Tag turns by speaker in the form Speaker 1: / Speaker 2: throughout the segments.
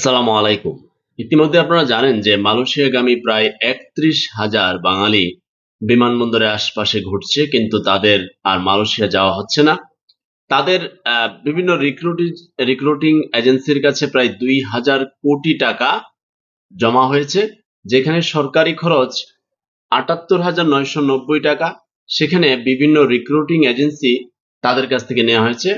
Speaker 1: আসসালামু আলাইকুম। ইতিমধ্যে আপনারা জানেন যে মালয়েশিয়াগামী প্রায় একত্রিশ হাজার বাঙালি বিমানবন্দরের আশপাশে ঘুরছে, কিন্তু তাদের আর মালয়েশিয়া যাওয়া হচ্ছে না। তাদের বিভিন্ন রিক্রুটিং রিক্রুটিং এজেন্সির কাছে প্রায় দুই হাজার কোটি টাকা জমা হয়েছে, যেখানে সরকারি খরচ আটাত্তর হাজার নয়শো নব্বই টাকা। সেখানে বিভিন্ন রিক্রুটিং এজেন্সি তাদের কাছ থেকে নেওয়া হয়েছে,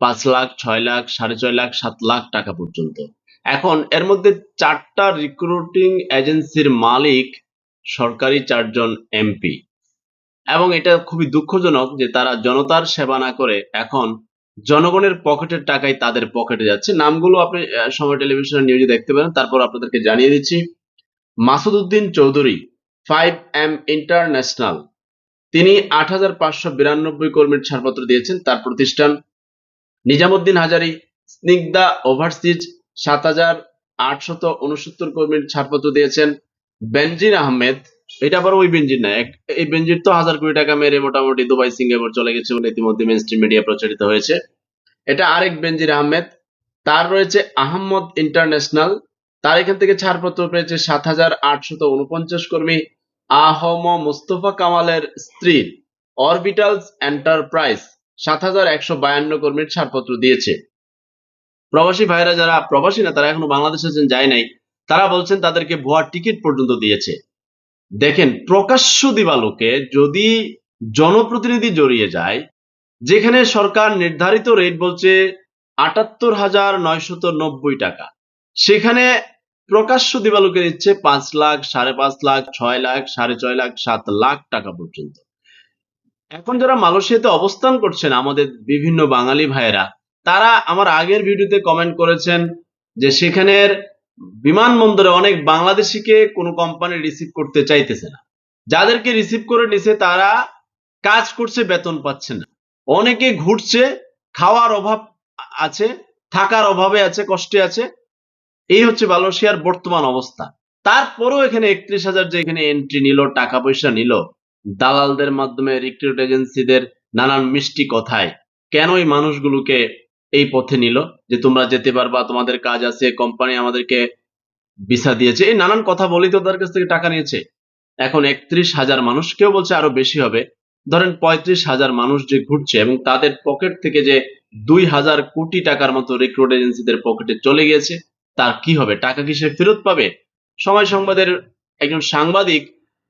Speaker 1: পাঁচ লাখ, ছয় লাখ, সাড়ে ছয় লাখ, সাত লাখ টাকা পর্যন্ত। এখন এর মধ্যে চারটা রিক্রুটিং এজেন্সির মালিক সরকারি চারজন এমপি এবং এটা খুবই দুঃখজনক যে তারা জনতার সেবা না করে এখন জনগণের পকেটের টাকাই তাদের পকেটে যাচ্ছে। নামগুলো আপনি সময় টেলিভিশনের নিউজে দেখতে পারেন, তারপর আপনাদেরকে জানিয়ে দিচ্ছি। Masud Uddin Chowdhury five M international তিনি আট হাজার পাঁচশো বিরানব্বই কর্মীর ছাড়পত্র দিয়েছেন, তার প্রতিষ্ঠান নিজামুদ্দিন হাজারি, স্নিগ্ধা ওভারসিজ সাত হাজার আটশত উনসত্তর কর্মীর ছাড়পত্র দিয়েছেন বেনজির আহমেদ। এটা আবার ওই বেনজির না এই বেনজির তো হাজার কোটি টাকা মেরে মোটামুটি দুবাই, সিঙ্গাপুর চলে গেছে বলে ইতিমধ্যে মেনস্ট্রিম মিডিয়া প্রচারিত হয়েছে। এটা আরেক বেনজির আহমেদ। তার রয়েছে আহমদ ইন্টারন্যাশনাল। তার এখান থেকে ছাড়পত্র পেয়েছে সাত হাজার আটশত উনপঞ্চাশ কর্মী। আহম মুস্তফা কামালের স্ত্রীর অরবিটালস এন্টারপ্রাইজ সাত হাজার একশো বায়ান্ন কর্মীর ছাড়পত্র দিয়েছে। প্রবাসী ভাইরা যারা প্রবাসী না, তারা এখনও বাংলাদেশে যায় নাই, তারা বলছেন তাদেরকে ভুয়া টিকিট পর্যন্ত দিয়েছে। দেখেন, প্রকাশ্য দিবালোকে যদি জনপ্রতিনিধি জড়িয়ে যায়, যেখানে সরকার নির্ধারিত রেট বলছে আটাত্তর হাজার নয়শত নব্বই টাকা, সেখানে প্রকাশ্য দিবালোকে দিচ্ছে পাঁচ লাখ, সাড়ে পাঁচ লাখ, ছয় লাখ, সাড়ে ছয় লাখ, সাত লাখ টাকা পর্যন্ত। এখন যারা মালয়েশিয়াতে অবস্থান করছেন, আমাদের বিভিন্ন বাঙালি ভাইয়েরা তারা আমার আগের ভিডিওতে কমেন্ট করেছেন যে সেখানের বিমানবন্দরে অনেক বাংলাদেশিকে কোনো কোম্পানি রিসিভ করতে চাইতেছে না। যাদেরকে রিসিভ করে নিছে তারা কাজ করছে, বেতন পাচ্ছে না। অনেকে ঘুরছে, খাওয়ার অভাব আছে, থাকার অভাবে আছে, কষ্টে আছে। এই হচ্ছে মালয়েশিয়ার বর্তমান অবস্থা। তারপরেও এখানে একত্রিশ হাজার যে এখানে এন্ট্রি নিল, টাকা পয়সা নিল, দালালদের মাধ্যমে রিক্রুট এজেন্সিদের নানান মিষ্টি কথায়, কেন এই মানুষগুলোকে এই পথে নিল যে তোমরা যেতে পারবা, তোমাদের কাজ আছে কোম্পানি আমাদেরকে ভিসা দিয়েছে। এই নানান কথা বলি তো তাদের কাছ থেকে টাকা নিয়েছে। এখন একত্রিশ হাজার মানুষ, কেউ বলছে আরও বেশি হবে। ধরেন পঁয়ত্রিশ হাজার মানুষ যে ঘুরছে এবং তাদের পকেট থেকে যে দুই হাজার কোটি টাকার মতো রিক্রুট এজেন্সিদের পকেটে চলে গিয়েছে, তার কি হবে? টাকা কি সে ফেরত পাবে? সময় সংবাদের একজন সাংবাদিক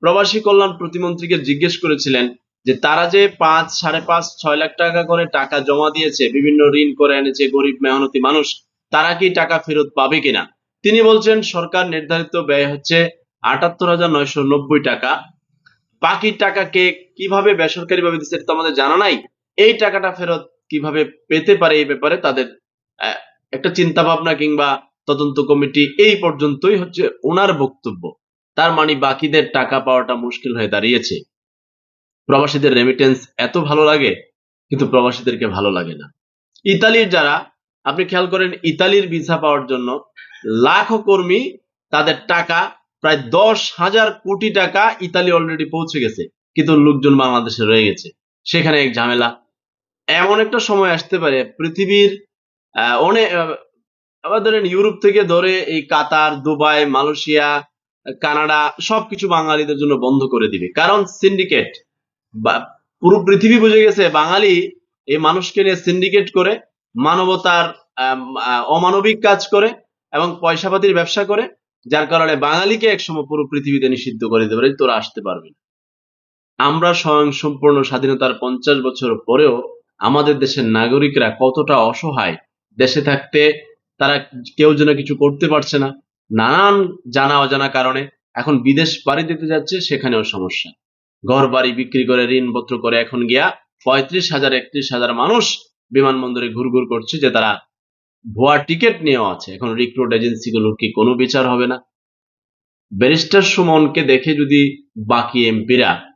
Speaker 1: প্রবাসী কল্যাণ প্রতিমন্ত্রীকে জিজ্ঞেস করেছিলেন যে তারা যে পাঁচ, সাড়ে পাঁচ, ছয় লাখ টাকা করে টাকা জমা দিয়েছে, বিভিন্ন ঋণ করে এনেছে গরিব, মেহনতি মানুষ, তারা কি টাকা ফেরত পাবে কিনা? তিনি বলছেন, সরকার নির্ধারিত ব্যয় হচ্ছে আটাত্তর হাজার নয়শো নব্বই টাকা। বাকি টাকাকে কীভাবে বেসরকারি ভাবে দিচ্ছে তো আমাদের জানা নাই। এই টাকাটা ফেরত কীভাবে পেতে পারে এই ব্যাপারে তাদের একটা চিন্তা ভাবনা কিংবা তদন্ত কমিটি এই পর্যন্তই হচ্ছে ওনার বক্তব্য। তার মানে বাকিদের টাকা পাওয়াটা মুশকিল হয়ে দাঁড়িয়েছে। প্রবাসীদের রেমিটেন্স এত ভালো লাগে, কিন্তু প্রবাসীদেরকে ভালো লাগে না। ইতালির যারা, আপনি খেয়াল করেন ইতালির ভিসা পাওয়ার জন্য লাখো কর্মী তাদের টাকা, প্রায় দশ হাজার কোটি টাকা ইতালি অলরেডি পৌঁছে গেছে, কিন্তু লোকজন বাংলাদেশে রয়ে গেছে। সেখানে এক ঝামেলা। এমন একটা সময় আসতে পারে, পৃথিবীর অনেক আবার ধরেন ইউরোপ থেকে ধরে এই কাতার, দুবাই, মালয়েশিয়া, কানাডা, সবকিছু বাঙালিদের জন্য বন্ধ করে দিবে। কারণ সিন্ডিকেট পুরো পৃথিবী বুঝে গেছে বাঙালি এই মানুষকে নিয়ে সিন্ডিকেট করে, মানবতার অমানবিক কাজ করে এবং পয়সাপাতির ব্যবসা করে, যার কারণে বাঙালিকে একসময় পুরো পৃথিবীতে নিষিদ্ধ করে দেবে "এই তোরা আসতে পারবি না। আমরা স্বয়ং সম্পূর্ণ স্বাধীনতার পঞ্চাশ বছর পরেও আমাদের দেশের নাগরিকরা কতটা অসহায়, দেশে থাকতে তারা কেউ যেন কিছু করতে পারছে না, নানান জানা অজানা কারণে এখন বিদেশ বাড়ি দিতে যাচ্ছে, সেখানেও সমস্যা। ঘর বাড়ি বিক্রি করে, ঋণপত্র করে এখন গিয়া পঁয়ত্রিশ হাজার, একত্রিশ হাজার মানুষ বিমানবন্দরে ঘুরঘুর করছে যে তারা ভুয়া টিকিট নিয়েও আছে। এখন রিক্রুট এজেন্সি এজেন্সিগুলোর কি কোনো বিচার হবে না? ব্যারিস্টার সুমনকে দেখে যদি বাকি এমপিরা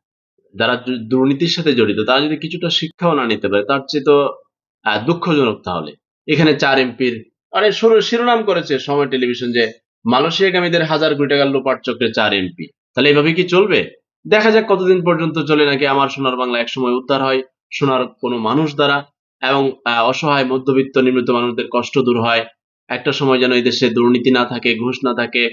Speaker 1: যারা দুর্নীতির সাথে জড়িত, তারা যদি কিছুটা শিক্ষাও না নিতে পারে, তার চেয়ে তো দুঃখজনক তাহলে। এখানে চার এমপির আরে শুরু- শিরোনাম করেছে সময় টেলিভিশন যে, মালয়েশিয়াগামীদের হাজার কোটি টাকার লোপাট চক্রে চার এমপি তাহলে এইভাবে কি চলবে? দেখা যাক কতদিন পর্যন্ত চলে নাকি আমার সোনার বাংলা একসময় উদ্ধার হয়, সোনার কোনো মানুষ দ্বারা, এবং অসহায় মধ্যবিত্ত নিম্নিত মানুষদের কষ্ট দূর হয়। একটা সময় যেন এই দেশে দুর্নীতি না থাকে, ঘুষ না থাকে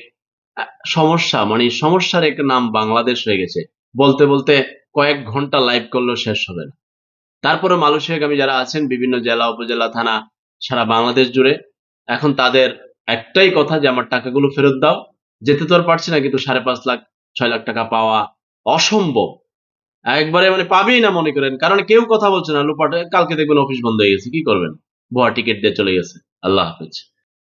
Speaker 1: সমস্যা মানে সমস্যার একটা নাম বাংলাদেশ হয়ে গেছে। বলতে বলতে কয়েক ঘণ্টা লাইভ করলেও শেষ হবে না। তারপরে মালয়েশিয়াগামী যারা আছেন, বিভিন্ন জেলা, উপজেলা, থানা, সারা বাংলাদেশ জুড়ে, এখন তাদের একটাই কথা যে, আমার টাকাগুলো ফেরত দাও। যেতে তো আর পারছি না, কিন্তু সাড়ে পাঁচ লাখ, ছয় লাখ টাকা পাওয়া অসম্ভব। একবারে মানে পাবেই না মনে করেন। কারণ কেউ কথা বলছে না। লুপাট, কালকে দেখবেন অফিস বন্ধ হয়ে গেছে। কি করবেন? ভুয়া টিকিট দিয়ে চলে গেছে। আল্লাহ হাফেজ।